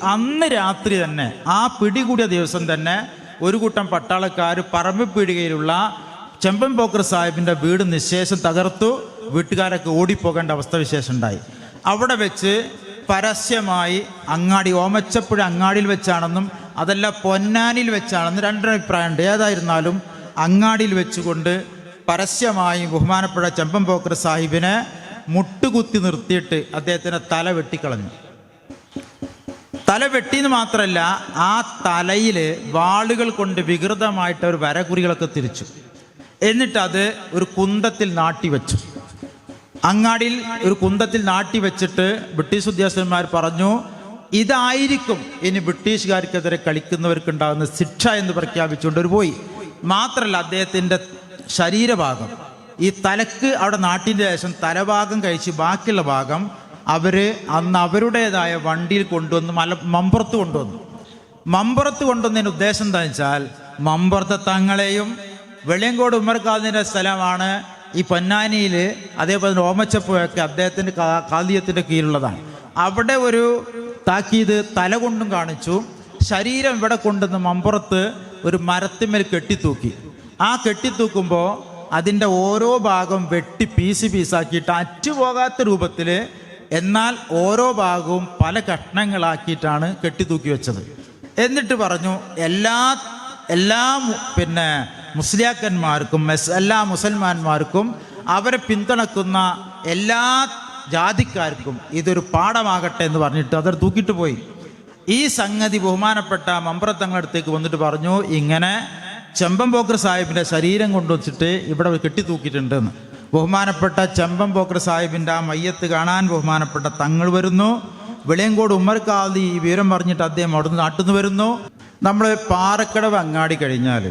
അന്ന് രാത്രി തന്നെ ആ പിടികൂടിയ ദിവസം തന്നെ ഒരു കൂട്ടം പട്ടാളക്കാർ പറമ്പ് പറമ്പിപ്പീടികയിലുള്ള ചെമ്പൻ പോക്കർ സാഹിബിന്റെ വീട് നിശേഷം തകർത്തു വീട്ടുകാരൊക്കെ ഓടിപ്പോകേണ്ട അവസ്ഥ വിശേഷം ഉണ്ടായി. അവിടെ വെച്ച് പരസ്യമായി അങ്ങാടി ഓമച്ചപ്പുഴ അങ്ങാടിയിൽ വെച്ചാണെന്നും അതല്ല പൊന്നാനിയിൽ വെച്ചാണെന്നും രണ്ടഭിപ്രായമുണ്ട് ഏതായിരുന്നാലും അങ്ങാടിയിൽ വെച്ചുകൊണ്ട് പരസ്യമായി ബഹുമാനപ്പെട്ട ചെമ്പൻ പോക്കർ സാഹിബിനെ മുട്ടുകുത്തി നിർത്തിയിട്ട് അദ്ദേഹത്തിന്റെ തല വെട്ടിക്കളഞ്ഞു. തല വെട്ടിന്ന് മാത്രമല്ല ആ തലയിൽ വാളുകൾ കൊണ്ട് വികൃതമായിട്ട് ഒരു വരകുറികളൊക്കെ തിരിച്ചു. എന്നിട്ട് അത് ഒരു കുന്തത്തിൽ നാട്ടിവെച്ചു അങ്ങാടിയിൽ ഒരു കുന്തത്തിൽ നാട്ടി വെച്ചിട്ട് ബ്രിട്ടീഷ് ഉദ്യോഗസ്ഥന്മാർ പറഞ്ഞു ഇതായിരിക്കും ഇനി ബ്രിട്ടീഷുകാർക്കെതിരെ കളിക്കുന്നവർക്കുണ്ടാകുന്ന ശിക്ഷ എന്ന് പ്രഖ്യാപിച്ചുകൊണ്ട് ഒരു പോയി. മാത്രമല്ല അദ്ദേഹത്തിന്റെ ശരീരഭാഗം ഈ തലക്ക് അവിടെ നാട്ടിന്റെ ശേഷം തലഭാഗം കഴിച്ച് ബാക്കിയുള്ള ഭാഗം അവർ അന്ന് അവരുടേതായ വണ്ടിയിൽ കൊണ്ടുവന്ന് മല മമ്പുറത്ത് കൊണ്ടുവന്നു. മമ്പുറത്ത് കൊണ്ടുവന്നതിന് ഉദ്ദേശം എന്താ വെച്ചാൽ മമ്പുറത്തെ തങ്ങളെയും വെളിയങ്കോട് ഉമ്മർക്കാദിന്റെ സ്ഥലമാണ് ഈ പൊന്നാനിയിൽ അതേപോലെ ഓമച്ചപ്പുഴയൊക്കെ അദ്ദേഹത്തിന്റെ കാതീയത്തിന്റെ കീഴിലുള്ളതാണ്. അവിടെ ഒരു താക്കീത് തല കൊണ്ടും കാണിച്ചു. ശരീരം ഇവിടെ കൊണ്ടുവന്ന് മമ്പുറത്ത് ഒരു മരത്തിന്മേൽ കെട്ടിത്തൂക്കി. ആ കെട്ടിത്തൂക്കുമ്പോൾ അതിന്റെ ഓരോ ഭാഗം വെട്ടി പീസ് പീസാക്കിയിട്ട് അറ്റുപോകാത്ത രൂപത്തിൽ എന്നാൽ ഓരോ ഭാഗവും പല കഷ്ണങ്ങളാക്കിയിട്ടാണ് കെട്ടിത്തൂക്കി വെച്ചത്. എന്നിട്ട് പറഞ്ഞു എല്ലാ എല്ലാ പിന്നെ മുസ്ലിയാക്കന്മാർക്കും മെസ് എല്ലാ മുസൽമാന്മാർക്കും അവരെ പിന്തുണക്കുന്ന എല്ലാ ജാതിക്കാർക്കും ഇതൊരു പാഠമാകട്ടെ എന്ന് പറഞ്ഞിട്ട് അതൊരു തൂക്കിട്ട് പോയി. ഈ സംഗതി ബഹുമാനപ്പെട്ട മമ്പ്രത്തങ്ങളടുത്തേക്ക് വന്നിട്ട് പറഞ്ഞു ഇങ്ങനെ ചെമ്പംപോക്കർ സാഹിബിന്റെ ശരീരം കൊണ്ടുവച്ചിട്ട് ഇവിടെ കെട്ടിത്തൂക്കിയിട്ടുണ്ടെന്ന് ബഹുമാനപ്പെട്ട ചെമ്പംപോക്കർ സാഹിബിന്റെ ആ മയ്യത്ത് കാണാൻ ബഹുമാനപ്പെട്ട തങ്ങൾ വരുന്നു. വെളിയങ്കോട് ഉമ്മർക്കാതി ഈ വിവരം പറഞ്ഞിട്ട് അദ്ദേഹം അവിടുന്ന് നാട്ടിൽ വരുന്നു. നമ്മൾ പാറക്കടവ് അങ്ങാടി കഴിഞ്ഞാൽ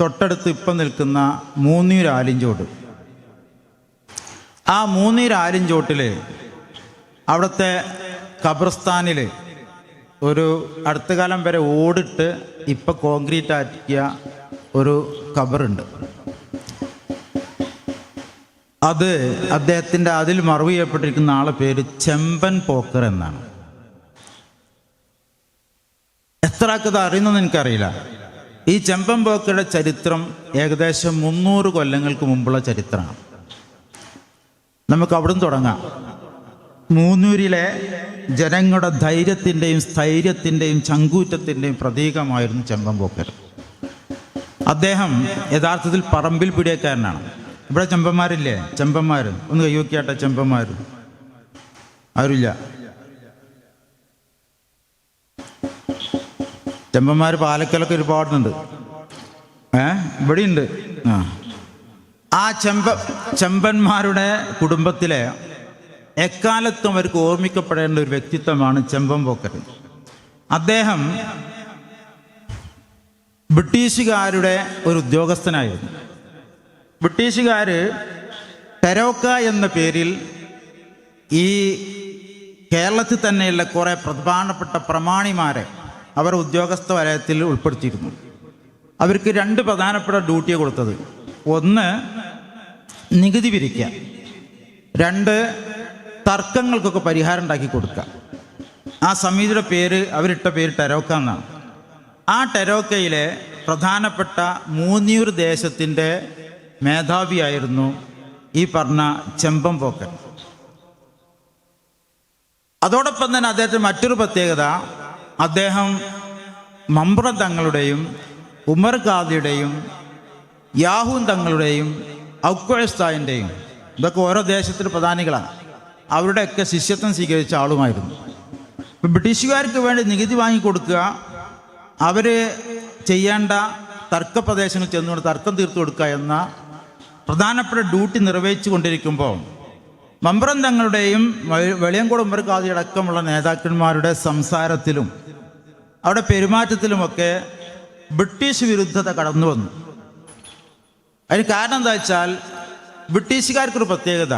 തൊട്ടടുത്ത് ഇപ്പം നിൽക്കുന്ന മൂന്നീർ ആലിഞ്ചോട് ആ മൂന്നീർ ആലിഞ്ചോട്ടിൽ അവിടുത്തെ ഖബർസ്ഥാനിൽ ഒരു അടുത്ത കാലം വരെ ഓടിട്ട് ഇപ്പം കോൺക്രീറ്റ് ആക്കിയ ഒരു ഖബറുണ്ട്. അത് അദ്ദേഹത്തിന്റെ അതിൽ മറവ് ചെയ്യപ്പെട്ടിരിക്കുന്ന ആളെ പേര് ചെമ്പൻ പോക്കർ എന്നാണ്. എത്ര ആൾക്കത് അറിയുന്നതെന്ന് എനിക്കറിയില്ല. ഈ ചെമ്പൻ പോക്കറുടെ ചരിത്രം ഏകദേശം മുന്നൂറ് കൊല്ലങ്ങൾക്ക് മുമ്പുള്ള ചരിത്രമാണ്. നമുക്ക് അവിടുന്ന് തുടങ്ങാം. മൂന്നൂരിലെ ജനങ്ങളുടെ ധൈര്യത്തിന്റെയും സ്ഥൈര്യത്തിന്റെയും ചങ്കൂറ്റത്തിന്റെയും പ്രതീകമായിരുന്നു ചെമ്പൻ പോക്കർ. അദ്ദേഹം യഥാർത്ഥത്തിൽ പറമ്പിൽ പിടിയക്കാരനാണ്. ഇവിടെ ചെമ്പന്മാരില്ലേ? ചെമ്പന്മാർ ഒന്ന് കയ്യൂക്കിയാട്ടെ ചെമ്പന്മാർ ആരുമില്ല? ചെമ്പന്മാർ പാലക്കലൊക്കെ ഒരുപാടുണ്ട്. ഏ? ഇവിടെയുണ്ട്. ആ. ആ ചെമ്പ ചെമ്പന്മാരുടെ കുടുംബത്തിലെ എക്കാലത്തും അവർക്ക് ഓർമ്മിക്കപ്പെടേണ്ട ഒരു വ്യക്തിത്വമാണ് ചെമ്പൻ പോക്കറ്റ്. അദ്ദേഹം ബ്രിട്ടീഷുകാരുടെ ഒരു ഉദ്യോഗസ്ഥനായിരുന്നു. ബ്രിട്ടീഷുകാർ ടെരോക്ക എന്ന പേരിൽ ഈ കേരളത്തിൽ തന്നെയുള്ള കുറേ പ്രധാനപ്പെട്ട പ്രമാണിമാരെ അവർ ഉദ്യോഗസ്ഥ വലയത്തിൽ ഉൾപ്പെടുത്തിയിരുന്നു. അവർക്ക് രണ്ട് പ്രധാനപ്പെട്ട ഡ്യൂട്ടിയെ കൊടുത്തത്. ഒന്ന് നികുതി പിരിക്കുക രണ്ട് തർക്കങ്ങൾക്കൊക്കെ പരിഹാരം ഉണ്ടാക്കി കൊടുക്കുക ആ സമിതിയുടെ പേര് അവരിട്ട പേര് ടെരോക്ക എന്നാണ്. ആ ടെരോക്കയിലെ പ്രധാനപ്പെട്ട മൂന്നിയൂർ ദേശത്തിന്റെ മേധാവിയായിരുന്നു ഈ പറഞ്ഞ ചെമ്പം പോക്കൻ. അതോടൊപ്പം തന്നെ അദ്ദേഹത്തിന് മറ്റൊരു പ്രത്യേകത അദ്ദേഹം മമ്പ്രം തങ്ങളുടെയും ഉമർ ഖാദിയുടെയും യാഹൂൻ തങ്ങളുടെയും ഔക്കോയസ്തായിന്റെയും ഇതൊക്കെ ഓരോ ദേശത്തിന്റെ പ്രധാനികളാണ്. അവരുടെയൊക്കെ ശിഷ്യത്വം സ്വീകരിച്ച ആളുമായിരുന്നു. ഇപ്പം ബ്രിട്ടീഷുകാർക്ക് വേണ്ടി നികുതി വാങ്ങിക്കൊടുക്കുക അവർ ചെയ്യേണ്ട തർക്ക പ്രദേശങ്ങളിൽ ചെന്നുകൊണ്ട് തർക്കം തീർത്തു കൊടുക്കുക എന്ന പ്രധാനപ്പെട്ട ഡ്യൂട്ടി നിർവഹിച്ചു കൊണ്ടിരിക്കുമ്പോൾ മമ്പ്രം തങ്ങളുടെയും വെളിയങ്കോട് ഉമ്മർക്കാതി അടക്കമുള്ള നേതാക്കന്മാരുടെ സംസാരത്തിലും അവിടെ പെരുമാറ്റത്തിലുമൊക്കെ ബ്രിട്ടീഷ് വിരുദ്ധത കടന്നു വന്നു. അതിന് കാരണം എന്താ വെച്ചാൽ ബ്രിട്ടീഷുകാർക്കൊരു പ്രത്യേകത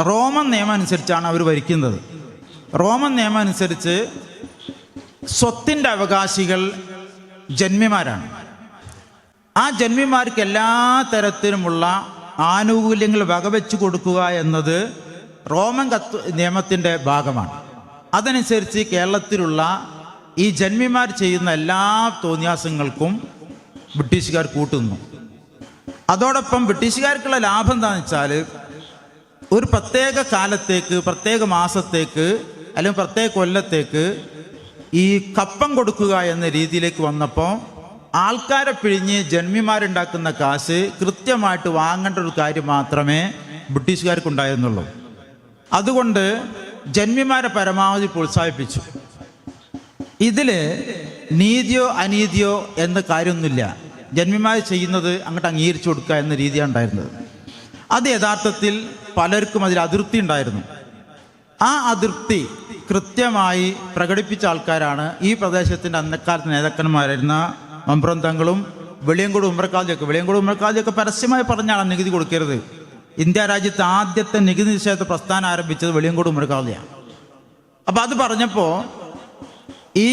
റോമൻ നിയമം അനുസരിച്ചാണ് അവർ ഭരിക്കുന്നത്. റോമൻ നിയമം അനുസരിച്ച് സ്വത്തിന്റെ അവകാശികൾ ജന്മിമാരാണ്. ആ ജന്മിമാർക്ക് എല്ലാ തരത്തിലുമുള്ള ആനുകൂല്യങ്ങൾ വകവെച്ചു കൊടുക്കുക എന്നത് റോമൻ കത്ത് നിയമത്തിന്റെ ഭാഗമാണ്. അതനുസരിച്ച് കേരളത്തിലുള്ള ഈ ജന്മിമാർ ചെയ്യുന്ന എല്ലാ തോന്നിയാസങ്ങൾക്കും ബ്രിട്ടീഷുകാർ കൂട്ടുന്നു. അതോടൊപ്പം ബ്രിട്ടീഷുകാർക്കുള്ള ലാഭം എന്താണെന്ന് വെച്ചാൽ ഒരു പ്രത്യേക കാലത്തേക്ക് പ്രത്യേക മാസത്തേക്ക് അല്ലെങ്കിൽ പ്രത്യേക കൊല്ലത്തേക്ക് ഈ കപ്പം കൊടുക്കുക എന്ന രീതിയിലേക്ക് വന്നപ്പോൾ ആൾക്കാരെ പിഴിഞ്ഞ് ജന്മിമാരുണ്ടാക്കുന്ന കാശ് കൃത്യമായിട്ട് വാങ്ങേണ്ട ഒരു കാര്യം മാത്രമേ ബ്രിട്ടീഷുകാർക്കുണ്ടായിരുന്നുള്ളൂ. അതുകൊണ്ട് ജന്മിമാരെ പരമാവധി പ്രോത്സാഹിപ്പിച്ചു. ഇതിൽ നീതിയോ അനീതിയോ എന്ന കാര്യമൊന്നുമില്ല. ജന്മിമാർ ചെയ്യുന്നത് അങ്ങോട്ട് അംഗീകരിച്ചു കൊടുക്കുക എന്ന രീതിയാണ് ഉണ്ടായിരുന്നത്. അത് യഥാർത്ഥത്തിൽ പലർക്കും അതിൽ അതിർത്തി ഉണ്ടായിരുന്നു. ആ അതിർത്തി കൃത്യമായി പ്രകടിപ്പിച്ച ആൾക്കാരാണ് ഈ പ്രദേശത്തിന്റെ അന്നക്കാലത്ത് നേതാക്കന്മാരായിരുന്ന മമ്പ്രന്തങ്ങളും വെളിയങ്കോട് ഉമ്മർക്കാദിയൊക്കെ വെളിയങ്കോട് ഉമ്മർക്കാദിയൊക്കെ പരസ്യമായി പറഞ്ഞാണ് നികുതി കൊടുക്കരുത്. ഇന്ത്യ രാജ്യത്ത് ആദ്യത്തെ നികുതി നിഷേധ പ്രസ്ഥാനം ആരംഭിച്ചത് വെളിയങ്കോട് ഉമ്മർക്കാദിയാണ് അപ്പം അത് പറഞ്ഞപ്പോൾ ഈ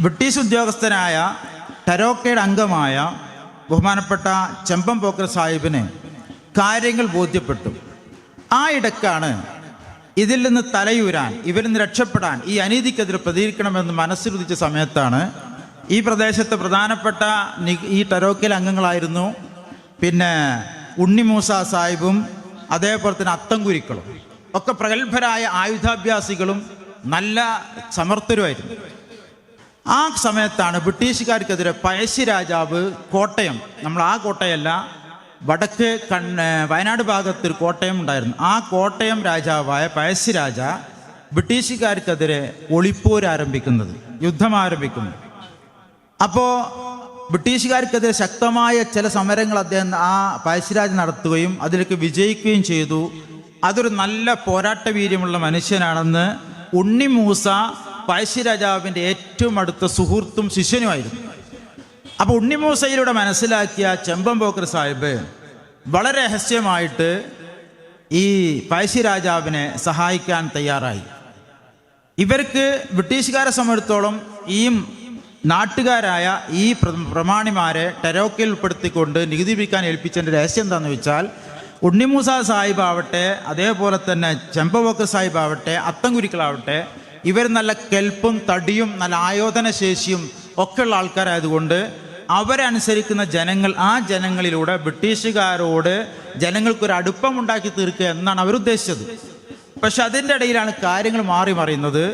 ബ്രിട്ടീഷ് ഉദ്യോഗസ്ഥനായ ടരോക്കയുടെ അംഗമായ ബഹുമാനപ്പെട്ട ചെമ്പം പോക്കർ സാഹിബിന് കാര്യങ്ങൾ ബോധ്യപ്പെട്ടു. ആ ഇടക്കാണ് ഇതിൽ നിന്ന് തലയൂരാൻ ഇവരിൽ നിന്ന് രക്ഷപ്പെടാൻ ഈ അനീതിക്കെതിരെ പ്രതികരിക്കണമെന്ന് മനസ്സിലുദിച്ച സമയത്താണ് ഈ പ്രദേശത്ത് പ്രധാനപ്പെട്ട ഈ ടരോക്കിൽ അംഗങ്ങളായിരുന്നു. പിന്നെ ഉണ്ണിമൂസ സാഹിബും അതേപോലെ തന്നെ അത്തംകുരിക്കളും. ഒക്കെ പ്രഗത്ഭരായ ആയുധാഭ്യാസികളും നല്ല സമർത്ഥരുമായിരുന്നു. ആ സമയത്താണ് ബ്രിട്ടീഷുകാർക്കെതിരെ പഴശ്ശി രാജാവ് കോട്ടയം നമ്മൾ ആ കോട്ടയല്ല വടക്ക് കണ്ണ് വയനാട് ഭാഗത്ത് ഒരു കോട്ടയം ഉണ്ടായിരുന്നു. ആ കോട്ടയം രാജാവായ പഴശ്ശി രാജ ബ്രിട്ടീഷുകാർക്കെതിരെ ഒളിപ്പോരാരംഭിക്കുന്നത് യുദ്ധം ആരംഭിക്കുന്നു അപ്പോൾ ബ്രിട്ടീഷുകാർക്കെതിരെ ശക്തമായ ചില സമരങ്ങൾ അദ്ദേഹം ആ പഴശ്ശിരാജ് നടത്തുകയും അതിലേക്ക് വിജയിക്കുകയും ചെയ്തു. അതൊരു നല്ല പോരാട്ട വീര്യമുള്ള മനുഷ്യനാണെന്ന് ഉണ്ണി മൂസ പഴശ്ശിരാജാവിന്റെ ഏറ്റവും അടുത്ത സുഹൃത്തും ശിഷ്യനുമായിരുന്നു അപ്പോൾ ഉണ്ണിമൂസയിലൂടെ മനസ്സിലാക്കിയ ചെമ്പം പോക്കർ സാഹിബ് വളരെ രഹസ്യമായിട്ട് ഈ പഴശ്ശിരാജാവിനെ സഹായിക്കാൻ തയ്യാറായി. ഇവർക്ക് ബ്രിട്ടീഷുകാരെ സംബന്ധിച്ചിടത്തോളം ഈ നാട്ടുകാരായ ഈ പ്ര- പ്രമാണിമാരെ ടെരോക്കിൽ ഉൾപ്പെടുത്തിക്കൊണ്ട് നികുതി പിരിക്കാൻ ഏൽപ്പിച്ചതിന്റെ രഹസ്യം എന്താണെന്ന് വെച്ചാൽ ഉണ്ണിമൂസ സാഹിബ് ആവട്ടെ അതേപോലെ തന്നെ ചെമ്പവോക്കർ സാഹിബ് ആവട്ടെ അത്തംകുരിക്കളാവട്ടെ ഇവർ നല്ല കെൽപ്പും തടിയും നല്ല ആയോധന ശേഷിയും ഒക്കെയുള്ള ആൾക്കാരായതുകൊണ്ട് അവരനുസരിക്കുന്ന ജനങ്ങൾ ആ ജനങ്ങളിലൂടെ ബ്രിട്ടീഷുകാരോട് ജനങ്ങൾക്കൊരു അടുപ്പം ഉണ്ടാക്കി തീർക്കുക എന്നാണ് അവരുദ്ദേശിച്ചത് പക്ഷെ അതിന്റെ ഇടയിലാണ് കാര്യങ്ങൾ മാറി മറിയുന്നത്.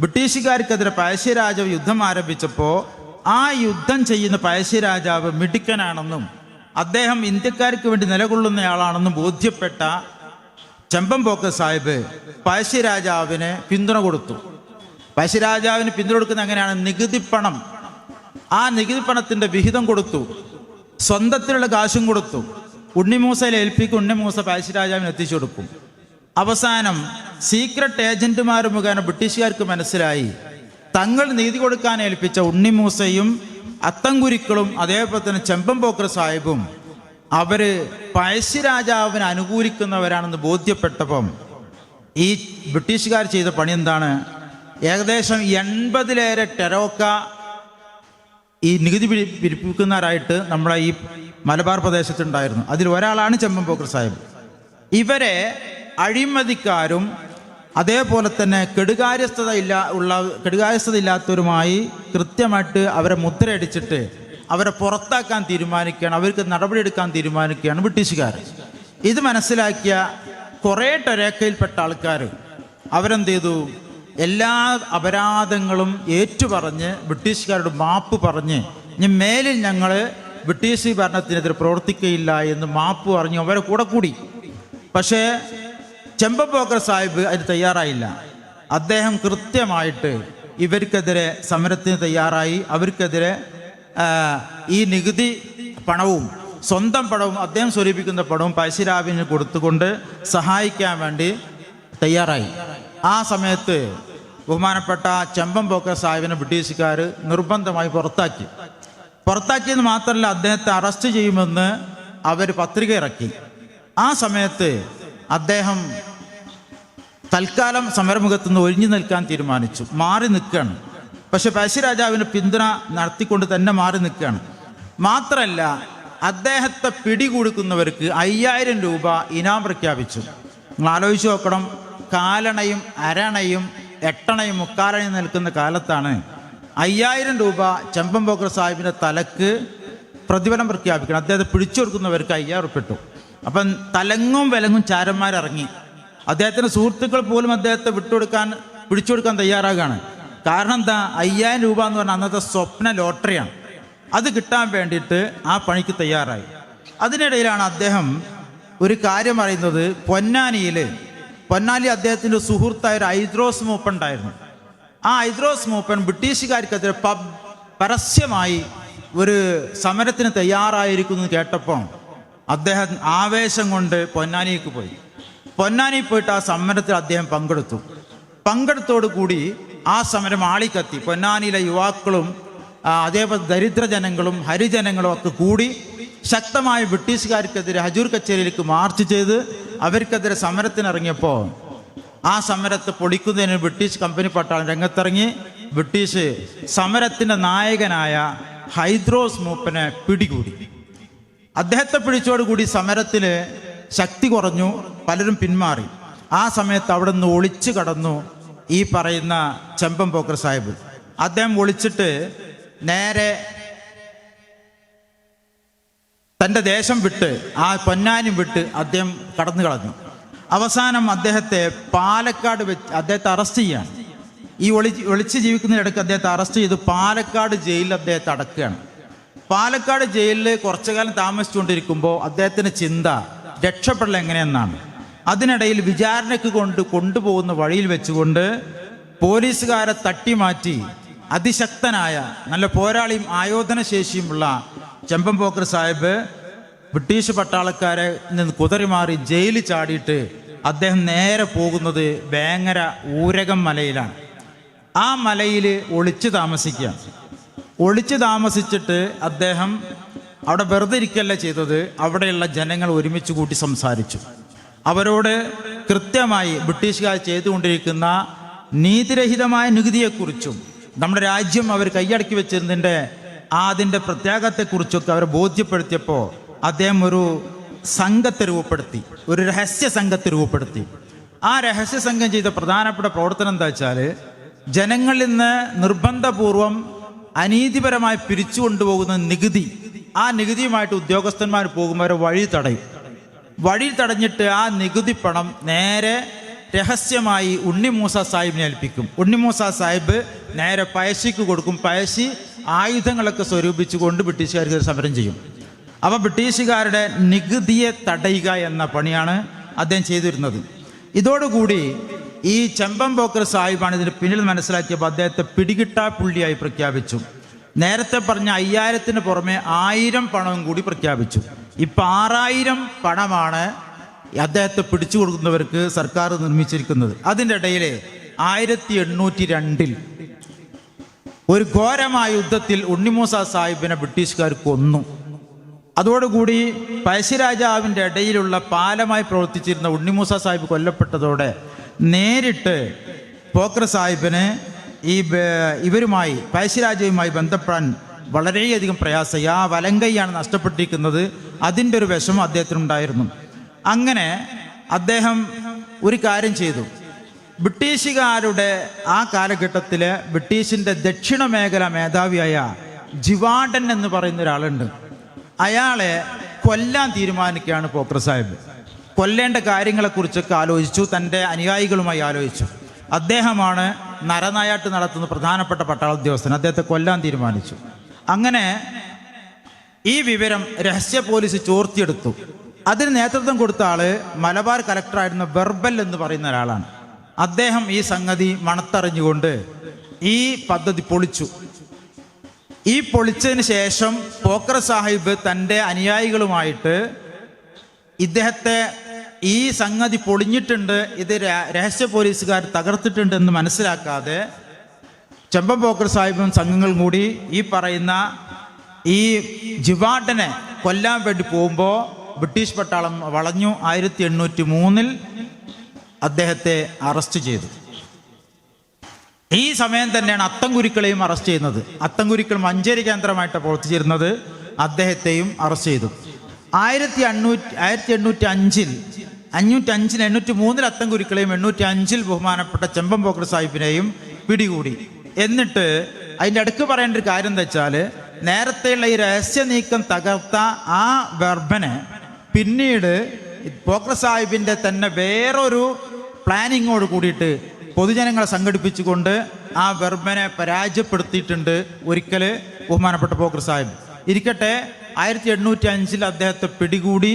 ബ്രിട്ടീഷുകാർക്കെതിരെ പഴശ്ശിരാജാവ് യുദ്ധം ആരംഭിച്ചപ്പോൾ ആ യുദ്ധം ചെയ്യുന്ന പഴശ്ശിരാജാവ് മിടുക്കനാണെന്നും അദ്ദേഹം ഇന്ത്യക്കാർക്ക് വേണ്ടി നിലകൊള്ളുന്നയാളാണെന്നും ബോധ്യപ്പെട്ട ചെമ്പം പോക്ക സാഹിബ് പഴശ്ശിരാജാവിന് പിന്തുണ കൊടുത്തു. പഴശ്ശിരാജാവിന് പിന്തുണ കൊടുക്കുന്ന എങ്ങനെയാണ്? നികുതി പണം. ആ നികുതി പണത്തിന്റെ വിഹിതം കൊടുത്തു. സ്വന്തത്തിലുള്ള കാശും കൊടുത്തു. ഉണ്ണിമൂസയിൽ ഏൽപ്പിക്കും ഉണ്ണിമൂസ പഴശ്ശിരാജാവിന് എത്തിച്ചു കൊടുക്കും. അവസാനം സീക്രട്ട് ഏജന്റുമാർ മുഖേന ബ്രിട്ടീഷുകാർക്ക് മനസ്സിലായി. തങ്ങൾ നീതി കൊടുക്കാൻ ഏൽപ്പിച്ച ഉണ്ണിമൂസയും അത്തങ്കുരുക്കളും അതേപോലെ തന്നെ ചെമ്പം പോക്കർ സാഹിബും അവർ പഴശ്ശിരാജാവിനെ അനുകൂലിക്കുന്നവരാണെന്ന് ബോധ്യപ്പെട്ടപ്പം ഈ ബ്രിട്ടീഷുകാർ ചെയ്ത പണി എന്താണ്? ഏകദേശം എൺപതിലേറെ ടെറോക്ക ഈ നികുതി പിരി പിരിപ്പിക്കുന്നവരായിട്ട് നമ്മളെ ഈ മലബാർ പ്രദേശത്തുണ്ടായിരുന്നു. അതിൽ ഒരാളാണ് ചെമ്പൻ പോക്കർ സാഹിബ്. ഇവരെ അഴിമതിക്കാരും അതേപോലെ തന്നെ കെടുകാര്യസ്ഥത ഇല്ല ഉള്ള കെടുകാര്യസ്ഥത ഇല്ലാത്തവരുമായി കൃത്യമായിട്ട് അവരെ മുദ്രയടിച്ചിട്ട് അവരെ പുറത്താക്കാൻ തീരുമാനിക്കുകയാണ് അവർക്ക് നടപടിയെടുക്കാൻ തീരുമാനിക്കുകയാണ് ബ്രിട്ടീഷുകാർ. ഇത് മനസ്സിലാക്കിയ കുറേ ടൊരേക്കയിൽപ്പെട്ട ആൾക്കാർ അവരെന്ത് ചെയ്തു? എല്ലാ അപരാധങ്ങളും ഏറ്റുപറഞ്ഞ് ബ്രിട്ടീഷുകാരോട് മാപ്പ് പറഞ്ഞ് ഇനി മേലിൽ ഞങ്ങൾ ബ്രിട്ടീഷ് ഭരണത്തിനെതിരെ പ്രവർത്തിക്കുകയില്ല എന്ന് മാപ്പ് പറഞ്ഞു അവരെ കൂടെ കൂടി. പക്ഷേ ചെമ്പപ്പോക്കർ സാഹിബ് അതിന് തയ്യാറായില്ല. അദ്ദേഹം കൃത്യമായിട്ട് ഇവർക്കെതിരെ സമരത്തിന് തയ്യാറായി. അവർക്കെതിരെ ഈ നികുതി പണവും സ്വന്തം പണവും അദ്ദേഹം സ്വരൂപിക്കുന്ന പണവും പഴശ്ശിരാവിന് കൊടുത്തുകൊണ്ട് സഹായിക്കാൻ വേണ്ടി തയ്യാറായി. ആ സമയത്ത് ബഹുമാനപ്പെട്ട ചെമ്പം പോക്കർ സാഹിബിനെ ബ്രിട്ടീഷുകാർ നിർബന്ധമായി പുറത്താക്കി. പുറത്താക്കിയെന്ന് മാത്രമല്ല അദ്ദേഹത്തെ അറസ്റ്റ് ചെയ്യുമെന്ന് അവർ പത്രിക ഇറക്കി. ആ സമയത്ത് അദ്ദേഹം തൽക്കാലം സമരമുഖത്ത് നിന്ന് ഒഴിഞ്ഞു നിൽക്കാൻ തീരുമാനിച്ചു. മാറി നിൽക്കുകയാണ്. പക്ഷെ പഴശ്ശിരാജാവിന് പിന്തുണ നടത്തിക്കൊണ്ട് തന്നെ മാറി നിൽക്കുകയാണ്. മാത്രമല്ല അദ്ദേഹത്തെ പിടികൊടുക്കുന്നവർക്ക് അയ്യായിരം രൂപ ഇനാം പ്രഖ്യാപിച്ചു. നിങ്ങൾ ആലോചിച്ച് നോക്കണം. കാലണയും അരണയും എട്ടണയും മുക്കാലണയും നിൽക്കുന്ന കാലത്താണ് അയ്യായിരം രൂപ ചെമ്പൻ ബോക്കർ സാഹിബിന്റെ തലക്ക് പ്രതിഫലം പ്രഖ്യാപിക്കണം. അദ്ദേഹത്തെ പിടിച്ചു കൊടുക്കുന്നവർക്ക് അയ്യായിരം രൂപ കിട്ടും അപ്പം തലങ്ങും വിലങ്ങും ചാരന്മാരിറങ്ങി. അദ്ദേഹത്തിന്റെ സുഹൃത്തുക്കൾ പോലും അദ്ദേഹത്തെ വിട്ടുകൊടുക്കാൻ പിടിച്ചു കൊടുക്കാൻ തയ്യാറാകുകയാണ് കാരണം എന്താ? അയ്യായിരം രൂപ എന്ന് പറഞ്ഞാൽ അന്നത്തെ സ്വപ്ന ലോട്ടറിയാണ്. അത് കിട്ടാൻ വേണ്ടിയിട്ട് ആ പണിക്ക് തയ്യാറായി. അതിനിടയിലാണ് അദ്ദേഹം ഒരു കാര്യം പറയുന്നത്. പൊന്നാനിയിൽ പൊന്നാനി അദ്ദേഹത്തിന്റെ സുഹൃത്തായ ഒരു ഐദ്രോസ് മൂപ്പൻ ഉണ്ടായിരുന്നു. ആ ഐദ്രോസ് മൂപ്പൻ ബ്രിട്ടീഷുകാർക്കെതിരെ പബ് പരസ്യമായി ഒരു സമരത്തിന് തയ്യാറായിരിക്കുന്നു കേട്ടപ്പോൾ അദ്ദേഹം ആവേശം കൊണ്ട് പൊന്നാനിക്ക് പോയി. പൊന്നാനി പോയിട്ട് ആ സമരത്തിൽ അദ്ദേഹം പങ്കെടുത്തു. പങ്കെടുത്തോടു കൂടി ആ സമരം ആളിക്കത്തി. പൊന്നാനിയിലെ യുവാക്കളും അതേപോലെ അതേപോലെ ദരിദ്രജനങ്ങളും ഹരിജനങ്ങളും ഒക്കെ കൂടി ശക്തമായ ബ്രിട്ടീഷുകാർക്കെതിരെ ഹജൂർ കച്ചേരിയിലേക്ക് മാർച്ച് ചെയ്ത് അവർക്കെതിരെ സമരത്തിനിറങ്ങിയപ്പോൾ ആ സമരത്തെ പൊളിക്കുന്നതിന് ബ്രിട്ടീഷ് കമ്പനി പട്ടാളം രംഗത്തിറങ്ങി. ബ്രിട്ടീഷ് സമരത്തിന്റെ നായകനായ ഹൈദ്രോസ് മൂപ്പനെ പിടികൂടി. അദ്ദേഹത്തെ പിടിച്ചോടുകൂടി സമരത്തിൽ ശക്തി കുറഞ്ഞു പലരും പിന്മാറി. ആ സമയത്ത് അവിടെ നിന്ന് ഒളിച്ചു കടന്നു ഈ പറയുന്ന ചെമ്പൻ പോക്കർ സാഹിബ്. അദ്ദേഹം ഒളിച്ചിട്ട് നേരെ തന്റെ ദേശം വിട്ട് ആ പൊന്നാനും വിട്ട് അദ്ദേഹം കടന്നു കളഞ്ഞു. അവസാനം അദ്ദേഹത്തെ പാലക്കാട് വെച്ച് അദ്ദേഹത്തെ അറസ്റ്റ് ചെയ്യാണ്. ഈ ഒളി ഒളിച്ച് ജീവിക്കുന്നതിനിടയ്ക്ക് അദ്ദേഹത്തെ അറസ്റ്റ് ചെയ്ത് പാലക്കാട് ജയിലിൽ അദ്ദേഹത്തെ അടക്കുകയാണ്. പാലക്കാട് ജയിലിൽ കുറച്ചു കാലം താമസിച്ചുകൊണ്ടിരിക്കുമ്പോൾ അദ്ദേഹത്തിന് ചിന്ത രക്ഷപ്പെടൽ എങ്ങനെയെന്നാണ്. അതിനിടയിൽ വിചാരണയ്ക്ക് കൊണ്ട് കൊണ്ടുപോകുന്ന വഴിയിൽ വെച്ചുകൊണ്ട് പോലീസുകാരെ തട്ടിമാറ്റി അതിശക്തനായ നല്ല പോരാളിയും ആയോധന ശേഷിയുമുള്ള ചെമ്പം പോക്കർ സാഹിബ് ബ്രിട്ടീഷ് പട്ടാളക്കാരെ നിന്ന് കുതറിമാറി ജയിലിൽ ചാടിയിട്ട് അദ്ദേഹം നേരെ പോകുന്നത് വേങ്ങര ഊരകം മലയിലാണ്. ആ മലയിൽ ഒളിച്ചു താമസിക്കുക ഒളിച്ചു താമസിച്ചിട്ട് അദ്ദേഹം അവിടെ വെറുതെ ഇരിക്കല്ല ചെയ്തത്? അവിടെയുള്ള ജനങ്ങൾ ഒരുമിച്ച് കൂട്ടി സംസാരിച്ചു. അവരോട് കൃത്യമായി ബ്രിട്ടീഷുകാർ ചെയ്തുകൊണ്ടിരിക്കുന്ന നീതിരഹിതമായ നികുതിയെക്കുറിച്ചും നമ്മുടെ രാജ്യം അവർ കൈയടക്കി വെച്ചിരുന്നതിന്റെ ആ അതിന്റെ പ്രത്യാഘാതത്തെക്കുറിച്ചൊക്കെ അവരെ ബോധ്യപ്പെടുത്തിയപ്പോൾ അദ്ദേഹം ഒരു സംഘത്തെ രൂപപ്പെടുത്തി ഒരു രഹസ്യ സംഘത്തെ രൂപപ്പെടുത്തി. ആ രഹസ്യ സംഘം ചെയ്ത പ്രധാനപ്പെട്ട പ്രവർത്തനം എന്താ വെച്ചാൽ ജനങ്ങളിൽ നിന്ന് നിർബന്ധപൂർവം അനീതിപരമായി പിരിച്ചു കൊണ്ടുപോകുന്ന നികുതി ആ നികുതിയുമായിട്ട് ഉദ്യോഗസ്ഥന്മാർ പോകുമ്പോൾ വഴി തടയും. വഴി തടഞ്ഞിട്ട് ആ നികുതി പണം നേരെ രഹസ്യമായി ഉണ്ണിമൂസ സാഹിബിനെ ഏൽപ്പിക്കും. ഉണ്ണിമൂസ സാഹിബ് നേരെ പയശിക്ക് കൊടുക്കും. പയശി ആയുധങ്ങളൊക്കെ സ്വരൂപിച്ചുകൊണ്ട് ബ്രിട്ടീഷുകാർക്ക് സമരം ചെയ്യും. അപ്പോൾ ബ്രിട്ടീഷുകാരുടെ നികുതിയെ തടയുക എന്ന പണിയാണ് അദ്ദേഹം ചെയ്തിരുന്നത്. ഇതോടുകൂടി ഈ ചെമ്പം പോക്കർ സാഹിബാണ് ഇതിന് പിന്നിൽ മനസ്സിലാക്കിയപ്പോൾ അദ്ദേഹത്തെ പിടികിട്ടാ പുള്ളിയായി പ്രഖ്യാപിച്ചു. നേരത്തെ പറഞ്ഞ അയ്യായിരത്തിന് പുറമെ ആയിരം പണവും കൂടി പ്രഖ്യാപിച്ചു. ഇപ്പം ആറായിരം പണമാണ് അദ്ദേഹത്തെ പിടിച്ചു കൊടുക്കുന്നവർക്ക് സർക്കാർ നിർമ്മിച്ചിരിക്കുന്നത്. അതിന്റെ ഇടയിൽ ആയിരത്തി എണ്ണൂറ്റി രണ്ടിൽ ഒരു ഘോരമായ യുദ്ധത്തിൽ ഉണ്ണിമൂസ സാഹിബിനെ ബ്രിട്ടീഷുകാർ കൊന്നു. അതോടുകൂടി പഴശ്ശിരാജാവിന്റെ ഇടയിലുള്ള പാലമായി പ്രവർത്തിച്ചിരുന്ന ഉണ്ണിമൂസ സാഹിബ് കൊല്ലപ്പെട്ടതോടെ നേരിട്ട് പോക്കർ സാഹിബിന് ഈ ഇവരുമായി പഴശ്ശിരാജയുമായി ബന്ധപ്പെടാൻ വളരെയധികം പ്രയാസമായി ആ വലങ്കൈയാണ് നഷ്ടപ്പെട്ടിരിക്കുന്നത്. അതിന്റെ ഒരു വിഷമം അദ്ദേഹത്തിനുണ്ടായിരുന്നു. അങ്ങനെ അദ്ദേഹം ഒരു കാര്യം ചെയ്തു. ബ്രിട്ടീഷുകാരുടെ ആ കാലഘട്ടത്തിൽ ബ്രിട്ടീഷിന്റെ ദക്ഷിണ മേഖല മേധാവിയായ ജിവാഡൻ എന്ന് പറയുന്ന ഒരാളുണ്ട്. അയാളെ കൊല്ലാൻ തീരുമാനിക്കുകയാണ് പോക്കർ സാഹിബ്. കൊല്ലേണ്ട കാര്യങ്ങളെക്കുറിച്ചൊക്കെ ആലോചിച്ചു തന്റെ അനുയായികളുമായി ആലോചിച്ചു. അദ്ദേഹമാണ് നരനായാട്ട് നടത്തുന്ന പ്രധാനപ്പെട്ട പട്ടാള ഉദ്യോഗസ്ഥൻ അദ്ദേഹത്തെ കൊല്ലാൻ തീരുമാനിച്ചു. അങ്ങനെ ഈ വിവരം രഹസ്യ പോലീസ് ചോർത്തിയെടുത്തു. അതിന് നേതൃത്വം കൊടുത്ത ആൾ മലബാർ കലക്ടറായിരുന്ന ബെർബൽ എന്ന് പറയുന്ന ഒരാളാണ്. അദ്ദേഹം ഈ സംഗതി മണത്തറിഞ്ഞുകൊണ്ട് ഈ പദ്ധതി പൊളിച്ചു. ഈ പൊളിച്ചതിന് ശേഷം പോക്കർ സാഹിബ് തന്റെ അനുയായികളുമായിട്ട് ഇദ്ദേഹത്തെ ഈ സംഗതി പൊളിഞ്ഞിട്ടുണ്ട് ഇത് രഹസ്യ പോലീസുകാർ തകർത്തിട്ടുണ്ട് എന്ന് മനസ്സിലാക്കാതെ ചെമ്പൻ പോക്കർ സാഹിബും സംഘങ്ങളും കൂടി ഈ പറയുന്ന ഈ ജിവാട്ടനെ കൊല്ലാൻ വേണ്ടി പോകുമ്പോൾ ബ്രിട്ടീഷ് പട്ടാളം വളഞ്ഞു ആയിരത്തി എണ്ണൂറ്റി മൂന്നിൽ അദ്ദേഹത്തെ അറസ്റ്റ് ചെയ്തു. ഈ സമയം തന്നെയാണ് അത്തംകുരുക്കളെയും അറസ്റ്റ് ചെയ്യുന്നത്. അത്തംകുരുക്കൾ മഞ്ചേരി കേന്ദ്രമായിട്ട് പ്രവർത്തിച്ചിരുന്നത് അദ്ദേഹത്തെയും അറസ്റ്റ് ചെയ്തു. ആയിരത്തി എണ്ണൂറ്റി ആയിരത്തി എണ്ണൂറ്റി അഞ്ചിൽ അഞ്ഞൂറ്റി അഞ്ചിൽ എണ്ണൂറ്റി മൂന്നിൽ അത്തം കുരുക്കളെയും എണ്ണൂറ്റി അഞ്ചിൽ ബഹുമാനപ്പെട്ട ചെമ്പം പോക്കർ സാഹിബിനെയും പിടികൂടി. എന്നിട്ട് അതിന്റെ അടുക്ക് പറയേണ്ട ഒരു കാര്യം എന്താ വെച്ചാൽ നേരത്തെയുള്ള ഈ രഹസ്യ നീക്കം തകർത്ത ആ വെർബനെ പിന്നീട് പോക്കർ സാഹിബിന്റെ തന്നെ വേറൊരു പ്ലാനിങ്ങോട് കൂടിയിട്ട് പൊതുജനങ്ങളെ സംഘടിപ്പിച്ചുകൊണ്ട് ആ വെർബനെ പരാജയപ്പെടുത്തിയിട്ടുണ്ട് ഒരിക്കൽ ബഹുമാനപ്പെട്ട പോക്കർ സാഹിബ്. ഇരിക്കട്ടെ ആയിരത്തി എണ്ണൂറ്റി അഞ്ചിൽ അദ്ദേഹത്തെ പിടികൂടി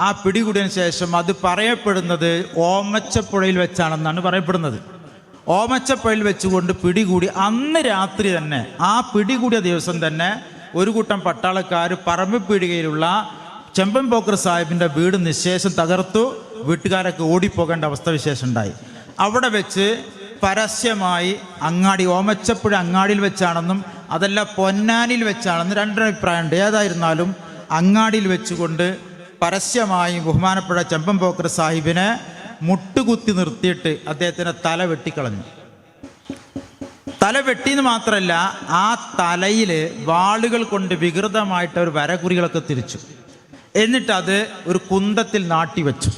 ആ പിടികൂടിയതിനു ശേഷം അത് പറയപ്പെടുന്നത് ഓമച്ചപ്പുഴയിൽ വെച്ചാണെന്നാണ് പറയപ്പെടുന്നത്. ഓമച്ചപ്പുഴയിൽ വെച്ചുകൊണ്ട് പിടികൂടി അന്ന് രാത്രി തന്നെ ആ പിടികൂടിയ ദിവസം തന്നെ ഒരു കൂട്ടം പട്ടാളക്കാർ പറമ്പ് പീടികയിലുള്ള ചെമ്പൻ പോക്കർ സാഹിബിന്റെ വീട് നിശേഷം തകർത്തു വീട്ടുകാരൊക്കെ ഓടിപ്പോകേണ്ട അവസ്ഥ വിശേഷം ഉണ്ടായി. അവിടെ വെച്ച് പരസ്യമായി അങ്ങാടി ഓമച്ചപ്പുഴ അങ്ങാടിയിൽ വെച്ചാണെന്നും അതല്ല പൊന്നാനിയിൽ വെച്ചാണെന്നും രണ്ടഭിപ്രായമുണ്ട് ഏതായിരുന്നാലും അങ്ങാടിയിൽ വെച്ചുകൊണ്ട് പരസ്യമായി ബഹുമാനപ്പെട്ട ചെമ്പം പോക്കർ സാഹിബിനെ മുട്ടുകുത്തി നിർത്തിയിട്ട് അദ്ദേഹത്തിന്റെ തല വെട്ടിക്കളഞ്ഞു. തല വെട്ടിയെന്ന് മാത്രമല്ല ആ തലയിൽ വാളുകൾ കൊണ്ട് വികൃതമായിട്ട് ഒരു വരകുറികളൊക്കെ തിരിച്ചു. എന്നിട്ടത് ഒരു കുന്തത്തിൽ നാട്ടിവെച്ചു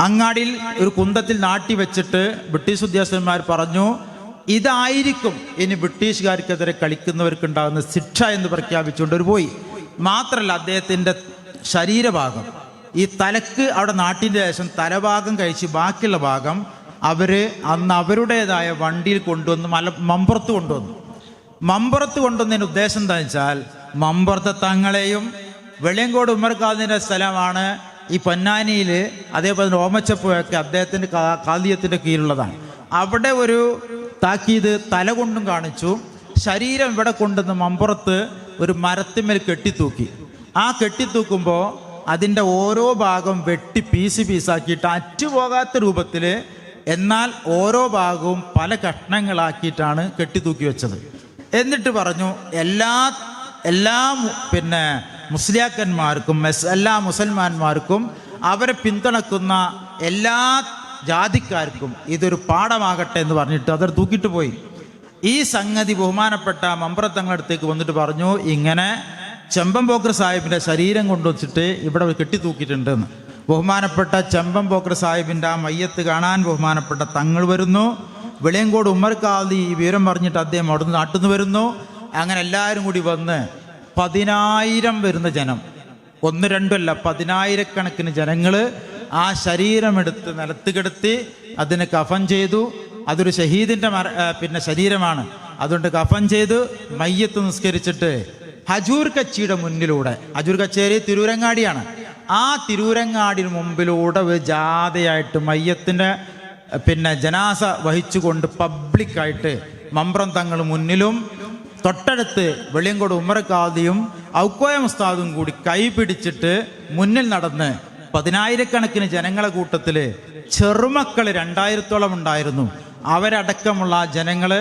അങ്ങാടിയിൽ ഒരു കുന്തത്തിൽ നാട്ടി വെച്ചിട്ട് ബ്രിട്ടീഷ് ഉദ്യോഗസ്ഥന്മാർ പറഞ്ഞു ഇതായിരിക്കും ഇനി ബ്രിട്ടീഷുകാർക്കെതിരെ കളിക്കുന്നവർക്കുണ്ടാകുന്ന ശിക്ഷ എന്ന് പ്രഖ്യാപിച്ചുകൊണ്ട് ഒരു പോയി. മാത്രമല്ല അദ്ദേഹത്തിന്റെ ശരീരഭാഗം. ഈ തലക്ക് അവിടെ നാട്ടിന്റെ ശേഷം തലഭാഗം കഴിച്ച് ബാക്കിയുള്ള ഭാഗം അവർ അന്ന് അവരുടേതായ വണ്ടിയിൽ കൊണ്ടുവന്ന് മല മമ്പുറത്ത് കൊണ്ടുവന്നു. മമ്പുറത്ത് കൊണ്ടുവന്നതിന് ഉദ്ദേശം എന്താ വെച്ചാൽ മമ്പുറത്തെ തങ്ങളെയും വെളിയങ്കോട് ഉമ്മർക്കാദിന്റെ സ്ഥലമാണ് ഈ പൊന്നാനിയിൽ അതേപോലെ തന്നെ ഓമച്ചപ്പുഴയൊക്കെ അദ്ദേഹത്തിന്റെ കാതീയത്തിന്റെ കീഴിലുള്ളതാണ്. അവിടെ ഒരു താക്കീത് തല കൊണ്ടും കാണിച്ചു. ശരീരം ഇവിടെ കൊണ്ടുവന്ന് മമ്പുറത്ത് ഒരു മരത്തിന്മേൽ കെട്ടിത്തൂക്കി. ആ കെട്ടിത്തൂക്കുമ്പോൾ അതിന്റെ ഓരോ ഭാഗം വെട്ടി പീസ് പീസാക്കിയിട്ട് അറ്റുപോകാത്ത രൂപത്തിൽ എന്നാൽ ഓരോ ഭാഗവും പല കഷ്ണങ്ങളാക്കിയിട്ടാണ് കെട്ടിത്തൂക്കി വെച്ചത്. എന്നിട്ട് പറഞ്ഞു എല്ലാ എല്ലാ പിന്നെ മുസ്ലിയാക്കന്മാർക്കും മെസ് എല്ലാ മുസൽമാന്മാർക്കും അവരെ പിന്തുണക്കുന്ന എല്ലാ ജാതിക്കാർക്കും ഇതൊരു പാഠമാകട്ടെ എന്ന് പറഞ്ഞിട്ട് അതൊരു തൂക്കിട്ട് പോയി. ഈ സംഗതി ബഹുമാനപ്പെട്ട മമ്പ്രത്തങ്ങളടുത്തേക്ക് വന്നിട്ട് പറഞ്ഞു ഇങ്ങനെ ചെമ്പംപോക്കർ സാഹിബിന്റെ ശരീരം കൊണ്ടുവച്ചിട്ട് ഇവിടെ കെട്ടിത്തൂക്കിയിട്ടുണ്ടെന്ന് ബഹുമാനപ്പെട്ട ചെമ്പംപോക്കർ സാഹിബിന്റെ ആ മയ്യത്ത് കാണാൻ ബഹുമാനപ്പെട്ട തങ്ങൾ വരുന്നു. വെളിയങ്കോട് ഉമ്മർക്കാതി ഈ വിവരം പറഞ്ഞിട്ട് അദ്ദേഹം അവിടുന്ന് നാട്ടിൽ വരുന്നു. അങ്ങനെ എല്ലാവരും കൂടി വന്ന് പതിനായിരം വരുന്ന ജനം. ഒന്ന് രണ്ടല്ല പതിനായിരക്കണക്കിന് ജനങ്ങൾ ആ ശരീരമെടുത്ത് നിലത്ത് കിടത്തി അതിന് കഫൻ ചെയ്തു. അതൊരു ഷഹീദിന്റെ പിന്നെ ശരീരമാണ്. അതുകൊണ്ട് കഫൻ ചെയ്ത് മയ്യത്ത് നിസ്കരിച്ചിട്ട് ഹജൂർ കച്ചിയുടെ മുന്നിലൂടെ. ഹജൂർ കച്ചേരി തിരൂരങ്ങാടിയാണ്. ആ തിരൂരങ്ങാടിന് മുമ്പിലൂടെ ജാഥയായിട്ട് മയ്യത്തിന്റെ പിന്നെ ജനാസ വഹിച്ചുകൊണ്ട് പബ്ലിക്കായിട്ട് മമ്പ്രം തങ്ങൾ മുന്നിലും തൊട്ടടുത്ത് വെളിയങ്കോട് ഉമ്മറക്കാദിയും ഔക്കോയ മുസ്താദും കൂടി കൈപിടിച്ചിട്ട് മുന്നിൽ നടന്ന് പതിനായിരക്കണക്കിന് ജനങ്ങളെ കൂട്ടത്തിൽ ചെറുമക്കൾ രണ്ടായിരത്തോളം ഉണ്ടായിരുന്നു. അവരടക്കമുള്ള ജനങ്ങൾ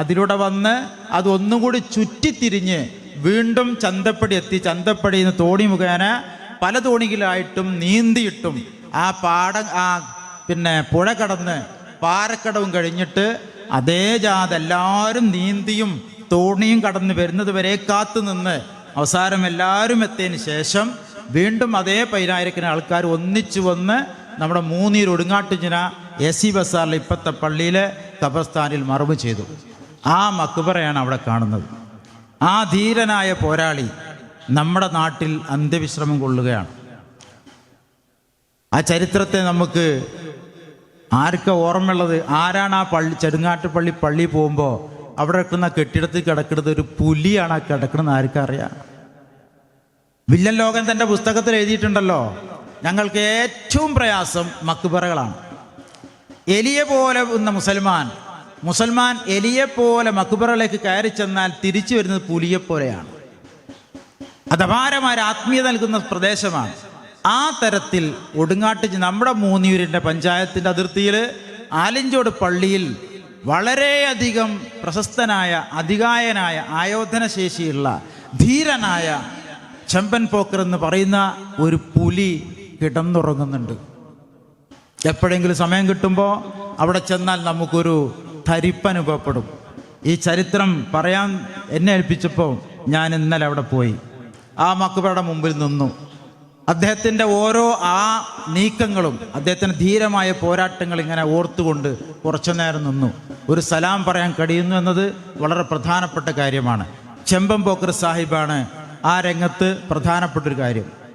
അതിലൂടെ വന്ന് അത് ഒന്നുകൂടി ചുറ്റിത്തിരിഞ്ഞ് വീണ്ടും ചന്തപ്പടി എത്തി. ചന്തപ്പടിയിൽ നിന്ന് തോണി മുഖേന പല തോണികളായിട്ടും നീന്തിയിട്ടും ആ പാട ആ പിന്നെ പുഴ കടന്ന് പാറക്കടവും കഴിഞ്ഞിട്ട് അതേ ജാത എല്ലാവരും നീന്തിയും തോണിയും കടന്ന് വരുന്നത് വരെ കാത്തു നിന്ന് അവസാനം എല്ലാവരും എത്തിയതിന് ശേഷം വീണ്ടും അതേ പതിനായിരക്കിന് ആൾക്കാർ ഒന്നിച്ചു വന്ന് നമ്മുടെ മൂന്നീർ ഒടുങ്ങാട്ടുചിന എ സി ബസാറിലെ ഇപ്പത്തെ പള്ളിയിലെ ഖബർസ്ഥാനിൽ മറവ് ചെയ്തു. ആ മക്ബറയാണ് അവിടെ കാണുന്നത്. ആ ധീരനായ പോരാളി നമ്മുടെ നാട്ടിൽ അന്ത്യവിശ്രമം കൊള്ളുകയാണ്. ആ ചരിത്രത്തെ നമുക്ക് ആർക്ക ഓർമ്മയുള്ളത്? ആരാണ് ആ പള്ളി ചെടുങ്ങാട്ടുപള്ളി പള്ളി പോകുമ്പോൾ അവിടെ കിടക്കുന്ന കെട്ടിടത്തിൽ കിടക്കുന്നത്? ഒരു പുലിയാണ് ആ കിടക്കുന്നത് ആർക്കറിയാം വില്ലൻ ലോകൻ തന്റെ പുസ്തകത്തിൽ എഴുതിയിട്ടുണ്ടല്ലോ. ഞങ്ങൾക്ക് ഏറ്റവും പ്രയാസം മക്കുപറകളാണ് എലിയെ പോലെ വന്ന മുസൽമാൻ മുസൽമാൻ എലിയെപ്പോലെ പോലെ മക്കുബറയിലേക്ക് കയറി ചെന്നാൽ തിരിച്ചു വരുന്നത് പുലിയെപ്പോലെയാണ് അതപാരമായ ആത്മീയ നൽകുന്ന പ്രദേശമാണ്. ആ തരത്തിൽ ഒടുങ്ങാട്ട് നമ്മുടെ മൂന്നിയൂരിന്റെ പഞ്ചായത്തിന്റെ അതിർത്തിയിൽ ആലിഞ്ചോട് പള്ളിയിൽ വളരെയധികം പ്രശസ്തനായ അധികായനായ ആയോധനശേഷിയുള്ള ധീരനായ ചെമ്പൻ പോക്കർ എന്ന് പറയുന്ന ഒരു പുലി കിടന്നുറങ്ങുന്നുണ്ട്. എപ്പോഴെങ്കിലും സമയം കിട്ടുമ്പോൾ അവിടെ ചെന്നാൽ നമുക്കൊരു ധരിപ്പനുഭവപ്പെടും ഈ ചരിത്രം പറയാൻ എന്നെ ഏൽപ്പിച്ചപ്പോൾ ഞാൻ ഇന്നലെ അവിടെ പോയി. ആ മക്കുബയുടെ മുമ്പിൽ നിന്നു. അദ്ദേഹത്തിന്റെ ഓരോ ആ നീക്കങ്ങളും അദ്ദേഹത്തിന് ധീരമായ പോരാട്ടങ്ങൾ ഇങ്ങനെ ഓർത്തുകൊണ്ട് കുറച്ചു നേരം നിന്നു. ഒരു സലാം പറയാൻ കഴിയുന്നു എന്നത് വളരെ പ്രധാനപ്പെട്ട കാര്യമാണ്. ചെമ്പം പോക്കർ സാഹിബാണ് ആ രംഗത്ത് പ്രധാനപ്പെട്ടൊരു കാര്യം.